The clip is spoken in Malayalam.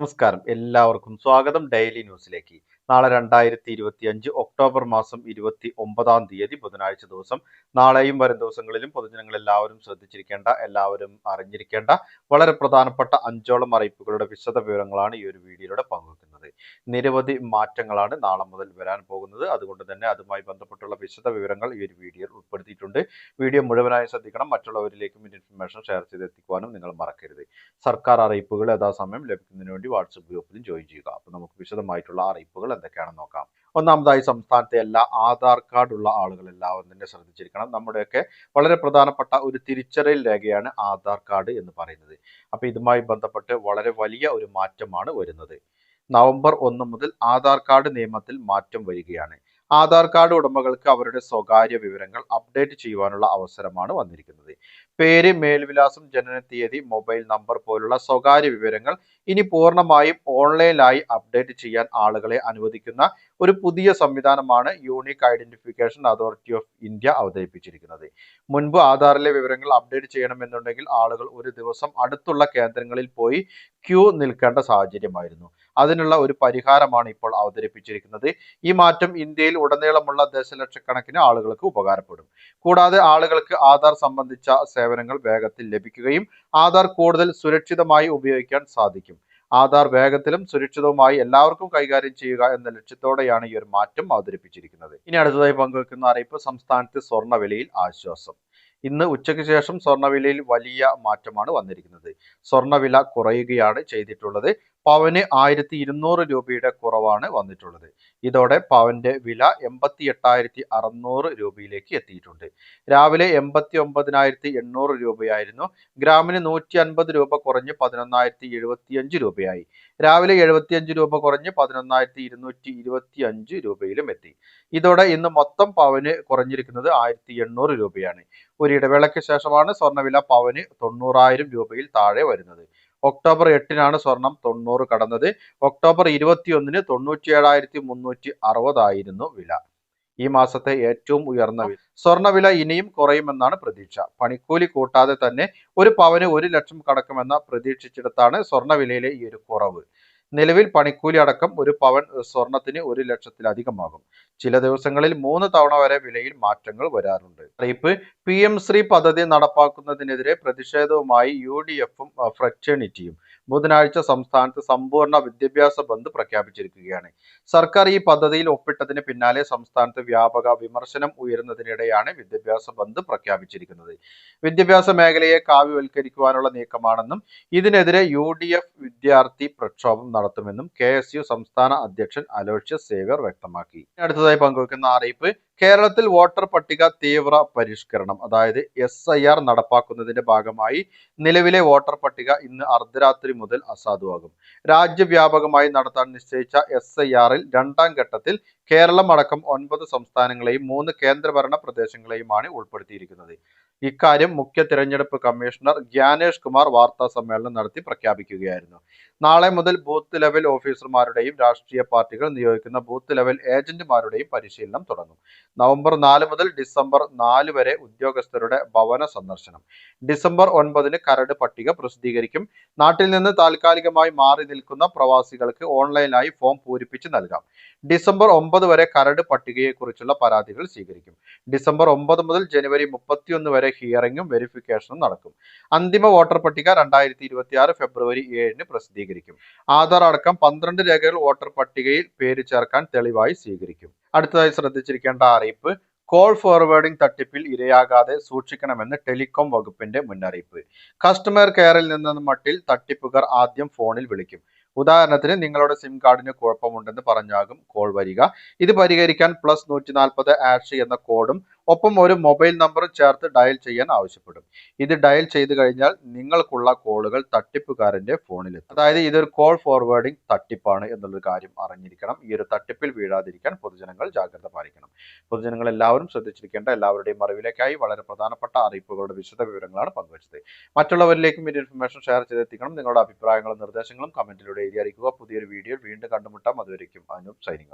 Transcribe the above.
നമസ്കാരം. എല്ലാവർക്കും സ്വാഗതം ഡെയിലി ന്യൂസിലേക്ക്. നാളെ രണ്ടായിരത്തി ഇരുപത്തി അഞ്ച് ഒക്ടോബർ മാസം ഇരുപത്തി ഒമ്പതാം തീയതി ബുധനാഴ്ച ദിവസം. നാളെയും വരും ദിവസങ്ങളിലും പൊതുജനങ്ങൾ എല്ലാവരും ശ്രദ്ധിച്ചിരിക്കേണ്ട എല്ലാവരും അറിഞ്ഞിരിക്കേണ്ട വളരെ പ്രധാനപ്പെട്ട അഞ്ചോളം അറിയിപ്പുകളുടെ വിശദ വിവരങ്ങളാണ് ഈ ഒരു വീഡിയോയിലൂടെ പങ്കുവെക്കുന്നത്. നിരവധി മാറ്റങ്ങളാണ് നാളെ മുതൽ വരാൻ പോകുന്നത്. അതുകൊണ്ട് തന്നെ അതുമായി ബന്ധപ്പെട്ടുള്ള വിശദ വിവരങ്ങൾ ഈ ഒരു വീഡിയോയിൽ ഉൾപ്പെടുത്തിയിട്ടുണ്ട്. വീഡിയോ മുഴുവനായി ശ്രദ്ധിക്കണം. മറ്റുള്ളവരിലേക്കും ഇൻഫർമേഷൻ ഷെയർ ചെയ്തെത്തിക്കുവാനും നിങ്ങൾ മറക്കരുത്. സർക്കാർ അറിയിപ്പുകൾ യഥാസമയം ലഭിക്കുന്നതിന് വേണ്ടി വാട്സപ്പ് ഗ്രൂപ്പിലും ജോയിൻ ചെയ്യുക. അപ്പോൾ നമുക്ക് വിശദമായിട്ടുള്ള അറിയിപ്പുകൾ എന്തൊക്കെയാണെന്ന് നോക്കാം. ഒന്നാമതായി സംസ്ഥാനത്തെ എല്ലാ ആധാർ കാർഡ് ഉള്ള ആളുകൾ എല്ലാവരും തന്നെ ശ്രദ്ധിച്ചിരിക്കണം. നമ്മുടെയൊക്കെ വളരെ പ്രധാനപ്പെട്ട ഒരു തിരിച്ചറിയൽ രേഖയാണ് ആധാർ കാർഡ് എന്ന് പറയുന്നത്. അപ്പോൾ ഇതുമായി ബന്ധപ്പെട്ട് വളരെ വലിയ ഒരു മാറ്റമാണ് വരുന്നത്. നവംബർ ഒന്ന് മുതൽ ആധാർ കാർഡ് നിയമത്തിൽ മാറ്റം വരികയാണ്. ആധാർ കാർഡ് ഉടമകൾക്ക് അവരുടെ സ്വകാര്യ വിവരങ്ങൾ അപ്ഡേറ്റ് ചെയ്യുവാനുള്ള അവസരമാണ് വന്നിരിക്കുന്നത്. പേര് മേൽവിലാസം ജനന തീയതി മൊബൈൽ നമ്പർ പോലുള്ള സ്വകാര്യ വിവരങ്ങൾ ഇനി പൂർണമായും ഓൺലൈനായി അപ്ഡേറ്റ് ചെയ്യാൻ ആളുകളെ അനുവദിക്കുന്ന ഒരു പുതിയ സംവിധാനമാണ് unique identification authority of India അവതരിപ്പിച്ചിരിക്കുന്നത്. മുൻപ് ആധാറിലെ വിവരങ്ങൾ അപ്ഡേറ്റ് ചെയ്യണമെന്നുണ്ടെങ്കിൽ ആളുകൾ ഒരു ദിവസം അടുത്തുള്ള കേന്ദ്രങ്ങളിൽ പോയി ക്യൂ നിൽക്കേണ്ട സാഹചര്യമായിരുന്നു. അതിനുള്ള ഒരു പരിഹാരമാണ് ഇപ്പോൾ അവതരിപ്പിച്ചിരിക്കുന്നത്. ഈ മാറ്റം ഇന്ത്യയിൽ ഉടനീളമുള്ള ദശലക്ഷക്കണക്കിന് ആളുകൾക്ക് ഉപകാരപ്പെടും. കൂടാതെ ആളുകൾക്ക് ആധാർ സംബന്ധിച്ച സേവനങ്ങൾ വേഗത്തിൽ ലഭിക്കുകയും ആധാർ കൂടുതൽ സുരക്ഷിതമായി ഉപയോഗിക്കാൻ സാധിക്കും. ആധാർ വേഗത്തിലും സുരക്ഷിതവുമായി എല്ലാവർക്കും കൈകാര്യം ചെയ്യുക എന്ന ലക്ഷ്യത്തോടെയാണ് ഈ ഒരു മാറ്റം അവതരിപ്പിച്ചിരിക്കുന്നത്. ഇനി അടുത്തതായി പങ്കുവെക്കുന്ന അറിയിപ്പ് സംസ്ഥാനത്ത് സ്വർണവിലയിൽ ആശ്വാസം. ഇന്ന് ഉച്ചയ്ക്ക് ശേഷം സ്വർണവിലയിൽ വലിയ മാറ്റമാണ് വന്നിരിക്കുന്നത്. സ്വർണവില കുറയുകയാണ് ചെയ്തിട്ടുള്ളത്. പവന് ആയിരത്തി ഇരുന്നൂറ് രൂപയുടെ കുറവാണ് വന്നിട്ടുള്ളത്. ഇതോടെ പവന്റെ വില എൺപത്തി എട്ടായിരത്തി അറുന്നൂറ് രൂപയിലേക്ക് എത്തിയിട്ടുണ്ട്. രാവിലെ എൺപത്തി ഒമ്പതിനായിരത്തി എണ്ണൂറ് രൂപയായിരുന്നു. ഗ്രാമിന് നൂറ്റി അൻപത് രൂപ കുറഞ്ഞ് പതിനൊന്നായിരത്തി എഴുപത്തിയഞ്ച് രൂപയായി. രാവിലെ എഴുപത്തിയഞ്ച് രൂപ കുറഞ്ഞ് പതിനൊന്നായിരത്തി ഇരുന്നൂറ്റി ഇരുപത്തി അഞ്ച് രൂപയിലും എത്തി. ഇതോടെ ഇന്ന് മൊത്തം പവന് കുറഞ്ഞിരിക്കുന്നത് ആയിരത്തി എണ്ണൂറ് രൂപയാണ്. ഒരു ഇടവേളയ്ക്ക് ശേഷമാണ് സ്വർണവില പവന് തൊണ്ണൂറായിരം രൂപയിൽ താഴെ വരുന്നത്. ഒക്ടോബർ എട്ടിനാണ് സ്വർണം തൊണ്ണൂറ് കടന്നത്. ഒക്ടോബർ ഇരുപത്തിയൊന്നിന് തൊണ്ണൂറ്റി ഏഴായിരത്തി മുന്നൂറ്റി അറുപതായിരുന്നു വില. ഈ മാസത്തെ ഏറ്റവും ഉയർന്ന വില സ്വർണവില ഇനിയും കുറയുമെന്നാണ് പ്രതീക്ഷ. പണിക്കൂലി കൂട്ടാതെ തന്നെ ഒരു പവന് ഒരു ലക്ഷം കടക്കുമെന്ന പ്രതീക്ഷിച്ചിടത്താണ് സ്വർണവിലയിലെ ഈ ഒരു കുറവ്. നിലവിൽ പണിക്കൂലി അടക്കം ഒരു പവൻ സ്വർണത്തിന് ഒരു ലക്ഷത്തിലധികമാകും. ചില ദിവസങ്ങളിൽ മൂന്ന് തവണ വരെ വിലയിൽ മാറ്റങ്ങൾ വരാറുണ്ട്. അറിയിപ്പ് പി എം ശ്രീ പദ്ധതി നടപ്പാക്കുന്നതിനെതിരെ പ്രതിഷേധവുമായി യു ഡി എഫും ഫ്രറ്റേണിറ്റിയും ബുധനാഴ്ച സംസ്ഥാനത്ത് സമ്പൂർണ വിദ്യാഭ്യാസ ബന്ദ് പ്രഖ്യാപിച്ചിരിക്കുകയാണ്. സർക്കാർ ഈ പദ്ധതിയിൽ ഒപ്പിട്ടതിന് പിന്നാലെ സംസ്ഥാനത്ത് വ്യാപക വിമർശനം ഉയരുന്നതിനിടെയാണ് വിദ്യാഭ്യാസ ബന്ദ് പ്രഖ്യാപിച്ചിരിക്കുന്നത്. വിദ്യാഭ്യാസ മേഖലയെ കാവ്യവൽക്കരിക്കുവാനുള്ള നീക്കമാണെന്നും ഇതിനെതിരെ യു വിദ്യാർത്ഥി പ്രക്ഷോഭം നടത്തുമെന്നും കെ സംസ്ഥാന അധ്യക്ഷൻ അലോഷ്യസ് സേവ്യർ വ്യക്തമാക്കി. അടുത്തതായി പങ്കുവെക്കുന്ന അറിയിപ്പ് കേരളത്തിൽ വോട്ടർ പട്ടിക തീവ്ര പരിഷ്കരണം. അതായത് എസ് ഐ ആർ നടപ്പാക്കുന്നതിന്റെ ഭാഗമായി നിലവിലെ വോട്ടർ പട്ടിക ഇന്ന് അർദ്ധരാത്രി മുതൽ അസാധുവാകും. രാജ്യവ്യാപകമായി നടത്താൻ നിശ്ചയിച്ച എസ് ഐ ആറിൽ രണ്ടാം ഘട്ടത്തിൽ കേരളം അടക്കം ഒൻപത് സംസ്ഥാനങ്ങളെയും മൂന്ന് കേന്ദ്രഭരണ പ്രദേശങ്ങളെയുമാണ് ഉൾപ്പെടുത്തിയിരിക്കുന്നത്. ഇക്കാര്യം മുഖ്യ തിരഞ്ഞെടുപ്പ് കമ്മീഷണർ ജ്ഞാനേഷ് കുമാർ വാർത്താ സമ്മേളനം നടത്തി പ്രഖ്യാപിക്കുകയായിരുന്നു. നാളെ മുതൽ ബൂത്ത് ലെവൽ ഓഫീസർമാരുടെയും രാഷ്ട്രീയ പാർട്ടികൾ നിയോഗിക്കുന്ന ബൂത്ത് ലെവൽ ഏജന്റുമാരുടെയും പരിശീലനം തുടങ്ങും. നവംബർ നാല് മുതൽ ഡിസംബർ നാല് വരെ ഉദ്യോഗസ്ഥരുടെ ഭവന സന്ദർശനം. ഡിസംബർ ഒൻപതിന് കരട് പട്ടിക പ്രസിദ്ധീകരിക്കും. നാട്ടിൽ നിന്ന് താൽക്കാലികമായി മാറി നിൽക്കുന്ന പ്രവാസികൾക്ക് ഓൺലൈനായി ഫോം പൂരിപ്പിച്ച് നൽകാം. ഡിസംബർ ഒമ്പത് വരെ കരട് പട്ടികയെക്കുറിച്ചുള്ള പരാതികൾ സ്വീകരിക്കും. ഡിസംബർ ഒമ്പത് മുതൽ ജനുവരി മുപ്പത്തിയൊന്ന് വരെ ഹിയറിംഗും വെരിഫിക്കേഷനും നടക്കും. അന്തിമ വോട്ടർ പട്ടിക രണ്ടായിരത്തി ഇരുപത്തി ആറ് ഫെബ്രുവരി ഏഴിന് പ്രസിദ്ധീകരിക്കും. ആധാർ അടക്കം പന്ത്രണ്ട് രേഖകൾ വോട്ടർ പട്ടികയിൽ പേര് ചേർക്കാൻ തെളിവായി സ്വീകരിക്കും. അടുത്തതായി ശ്രദ്ധിച്ചിരിക്കേണ്ട അറിയിപ്പ് കോൾ ഫോർവേഡിംഗ് തട്ടിപ്പിൽ ഇരയാകാതെ സൂക്ഷിക്കണമെന്ന് ടെലികോം വകുപ്പിന്റെ മുന്നറിയിപ്പ്. കസ്റ്റമർ കെയറിൽ നിന്ന് മട്ടിൽ തട്ടിപ്പുകാർ ആദ്യം ഫോണിൽ വിളിക്കും. ഉദാഹരണത്തിന് നിങ്ങളുടെ സിം കാർഡിന് കുഴപ്പമുണ്ടെന്ന് പറഞ്ഞാകും കോൾ വരിക. ഇത് പരിഹരിക്കാൻ പ്ലസ് നൂറ്റി നാൽപ്പത് ആഷ് എന്ന കോഡും ഒപ്പം ഒരു മൊബൈൽ നമ്പറും ചേർത്ത് ഡയൽ ചെയ്യാൻ ആവശ്യപ്പെടും. ഇത് ഡയൽ ചെയ്ത് കഴിഞ്ഞാൽ നിങ്ങൾക്കുള്ള കോളുകൾ തട്ടിപ്പുകാരന്റെ ഫോണിലെത്തും. അതായത് ഇതൊരു കോൾ ഫോർവേഡിംഗ് തട്ടിപ്പാണ് എന്നുള്ളൊരു കാര്യം അറിഞ്ഞിരിക്കണം. ഈ ഒരു തട്ടിപ്പിൽ വീഴാതിരിക്കാൻ പൊതുജനങ്ങൾ ജാഗ്രത പാലിക്കണം. പൊതുജനങ്ങൾ എല്ലാവരും ശ്രദ്ധിച്ചിരിക്കേണ്ട എല്ലാവരുടെയും അറിവിലേക്കായി വളരെ പ്രധാനപ്പെട്ട അറിയിപ്പുകളുടെ വിശദ വിവരങ്ങളാണ് പങ്കുവച്ചത്. മറ്റുള്ളവരിലേക്കും ഈ ഇൻഫർമേഷൻ ഷെയർ ചെയ്തെത്തിക്കണം. നിങ്ങളുടെ അഭിപ്രായങ്ങളും നിർദ്ദേശങ്ങളും കമന്റിലൂടെ എഴുതി അറിയിക്കുക. പുതിയൊരു വീഡിയോ വീണ്ടും കണ്ടുമുട്ടാം. അതുവരേക്കും അനു സൈനിങ്